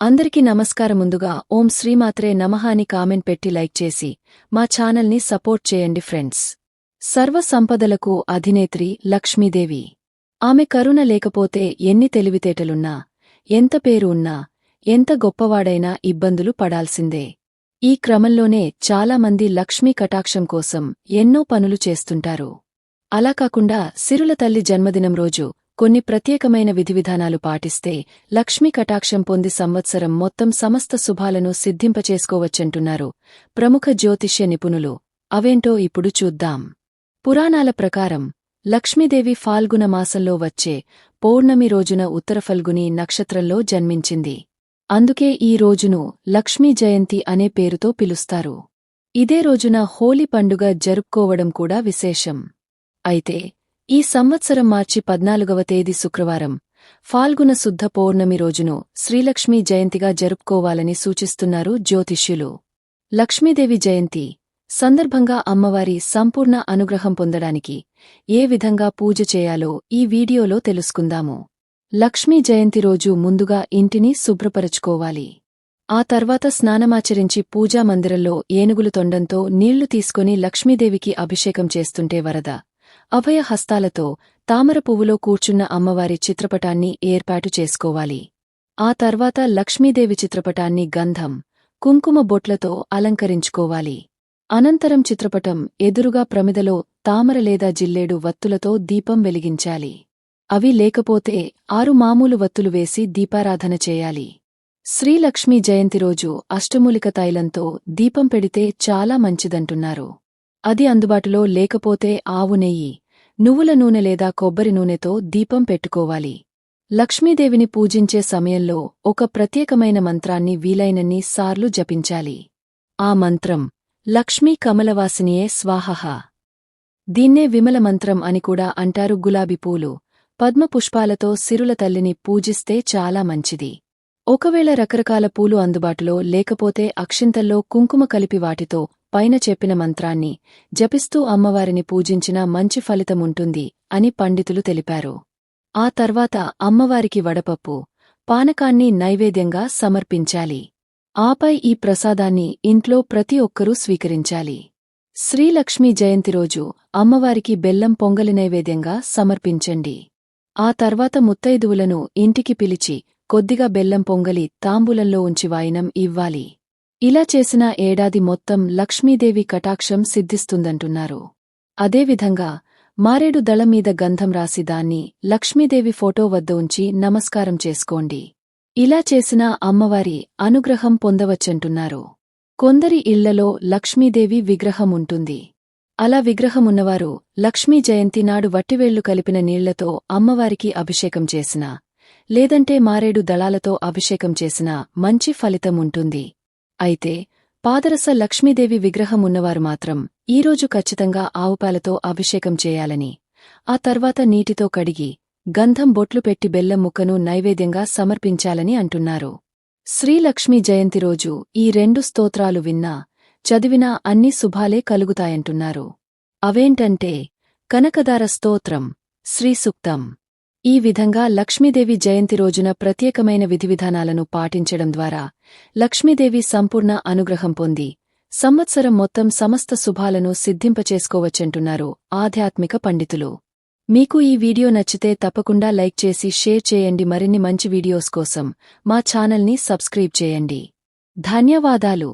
అందరికీ నమస్కారం ముందుగా ఓం శ్రీమాత్రే నమః అని కామెంట్ పెట్టి లైక్ చేసి మా ఛానల్ని సపోర్ట్ చేయండి ఫ్రెండ్స్. సర్వ సంపదలకు అధినేత్రి లక్ష్మీదేవి. ఆమె కరుణ లేకపోతే ఎన్ని తెలివితేటలున్నా ఎంత పేరు ఉన్నా ఎంత గొప్పవాడైనా ఇబ్బందులు పడాల్సిందే. ఈ క్రమంలోనే చాలామంది లక్ష్మీ కటాక్షం కోసం ఎన్నో పనులు చేస్తుంటారు. అలా కాకుండా సిరుల తల్లి జన్మదినం రోజు కొన్ని ప్రత్యేకమైన విధివిధానాలు పాటిస్తే లక్ష్మీ కటాక్షం పొంది సంవత్సరం మొత్తం సమస్త శుభాలను సిద్ధింపచేసుకోవచ్చంటున్నారు ప్రముఖ జ్యోతిష్య నిపుణులు. అవేంటో ఇప్పుడు చూద్దాం. పురాణాల ప్రకారం లక్ష్మీదేవి ఫాల్గుణ మాసంలో వచ్చే పౌర్ణమి రోజున ఉత్తరఫల్గుని నక్షత్రంలో జన్మించింది. అందుకే ఈ రోజును లక్ష్మీ జయంతి అనే పేరుతో పిలుస్తారు. ఇదే రోజున హోలీ పండుగ జరుపుకోవడం కూడా విశేషం. అయితే ఈ సంవత్సరం మార్చి పద్నాలుగవ తేదీ శుక్రవారం ఫాల్గుణ శుద్ధ పౌర్ణమి రోజును శ్రీలక్ష్మీ జయంతిగా జరుపుకోవాలని సూచిస్తున్నారు జ్యోతిష్యులు. లక్ష్మీదేవి జయంతి సందర్భంగా అమ్మవారి సంపూర్ణ అనుగ్రహం పొందడానికి ఏ విధంగా పూజ చేయాలో ఈ వీడియోలో తెలుసుకుందాము. లక్ష్మీ జయంతి రోజు ముందుగా ఇంటిని శుభ్రపరచుకోవాలి. ఆ తర్వాత స్నానమాచరించి పూజా మందిరంలో ఏనుగులు తొండంతో నీళ్ళు తీసుకుని లక్ష్మీదేవికి అభిషేకం చేస్తుంటే వరద. అభయ హస్తాలతో తామర పువ్వులో కూర్చున్న అమ్మవారి చిత్రపటాన్ని ఏర్పాటు చేసుకోవాలి. ఆ తర్వాత లక్ష్మీదేవి చిత్రపటాన్ని గంధం కుంకుమ బొట్లతో అలంకరించుకోవాలి. అనంతరం చిత్రపటం ఎదురుగా ప్రమిదలో తామర లేదా జిల్లేడు వత్తులతో దీపం వెలిగించాలి. అవి లేకపోతే ఆరు మామూలు వత్తులు వేసి దీపారాధన చేయాలి. శ్రీలక్ష్మీ జయంతి రోజు అష్టమూలిక తైలంతో దీపం పెడితే చాలా మంచిదంటున్నారు. అది అందుబాటులో లేకపోతే ఆవు నెయ్యి నువ్వుల నూనె లేదా కొబ్బరి నూనెతో దీపం పెట్టుకోవాలి. లక్ష్మీదేవిని పూజించే సమయంలో ఒక ప్రత్యేకమైన మంత్రాన్ని వీలైనన్ని సార్లు జపించాలి. ఆ మంత్రం లక్ష్మీ కమలవాసినియే స్వాహహ. దీన్నే విమల మంత్రం అని కూడా అంటారు గులాబీ పూలు. పద్మపుష్పాలతో సిరుల తల్లిని పూజిస్తే చాలా మంచిది. ఒకవేళ రకరకాల పూలు అందుబాటులో లేకపోతే అక్షింతల్లో కుంకుమ కలిపి వాటితో పైన చెప్పిన మంత్రాన్ని జపిస్తూ అమ్మవారిని పూజించినా మంచి ఫలితముంటుంది అని పండితులు తెలిపారు. ఆ తర్వాత అమ్మవారికి వడపప్పు పానకాన్ని నైవేద్యంగా సమర్పించాలి. ఆపై ఈ ప్రసాదాన్ని ఇంట్లో ప్రతి ఒక్కరూ స్వీకరించాలి. శ్రీలక్ష్మీ జయంతి రోజు అమ్మవారికి బెల్లం పొంగలి నైవేద్యంగా సమర్పించండి. ఆ తర్వాత ముత్తైదువులను ఇంటికి పిలిచి కొద్దిగా బెల్లం పొంగలి తాంబూలంలో ఉంచి వాయినం ఇవ్వాలి. ఇలా చేసిన ఏడాది మొత్తం లక్ష్మీదేవి కటాక్షం సిద్ధిస్తుందంటున్నారు. అదేవిధంగా మారేడు దళం మీద గంధం రాసి దాన్ని లక్ష్మీదేవి ఫోటో వద్ద ఉంచి నమస్కారం చేసుకోండి. ఇలా చేసిన అమ్మవారి అనుగ్రహం పొందవచ్చంటున్నారు. కొందరి ఇళ్ళలో లక్ష్మీదేవి విగ్రహం ఉంటుంది. అలా విగ్రహమున్నవారు లక్ష్మీ జయంతి నాడు వట్టివేళ్ళు కలిపిన నీళ్ళతో అమ్మవారికి అభిషేకం చేసినా లేదంటే మారేడు దళాలతో అభిషేకం చేసినా మంచి ఫలితం ఉంటుంది. అయితే పాదరస లక్ష్మీదేవి విగ్రహం ఉన్నవారు మాత్రం ఈరోజు ఖచ్చితంగా ఆవుపాలతో అభిషేకం చేయాలని ఆ తర్వాత నీటితో కడిగి గంధం బొట్లు పెట్టి బెల్లం ముక్కను నైవేద్యంగా సమర్పించాలని అంటున్నారు. శ్రీలక్ష్మీ జయంతి రోజు ఈ రెండు స్తోత్రాలు విన్నా చదివినా అన్ని శుభాలే కలుగుతాయంటున్నారు. అవేంటంటే కనకదార స్తోత్రం శ్రీసుక్తం ఈ విధంగా లక్ష్మీదేవి జయంతి రోజున ప్రత్యేకమైన విధివిధానాలను పాటించడం ద్వారా లక్ష్మీదేవి సంపూర్ణ అనుగ్రహం పొంది సంవత్సరం మొత్తం సమస్త శుభాలను సిద్ధింపచేసుకోవచ్చంటున్నారు ఆధ్యాత్మిక పండితులు. మీకు ఈ వీడియో నచ్చితే తప్పకుండా లైక్ చేసి షేర్ చేయండి. మరిన్ని మంచి వీడియోస్ కోసం మా ఛానల్ని సబ్స్క్రైబ్ చేయండి. ధన్యవాదాలు.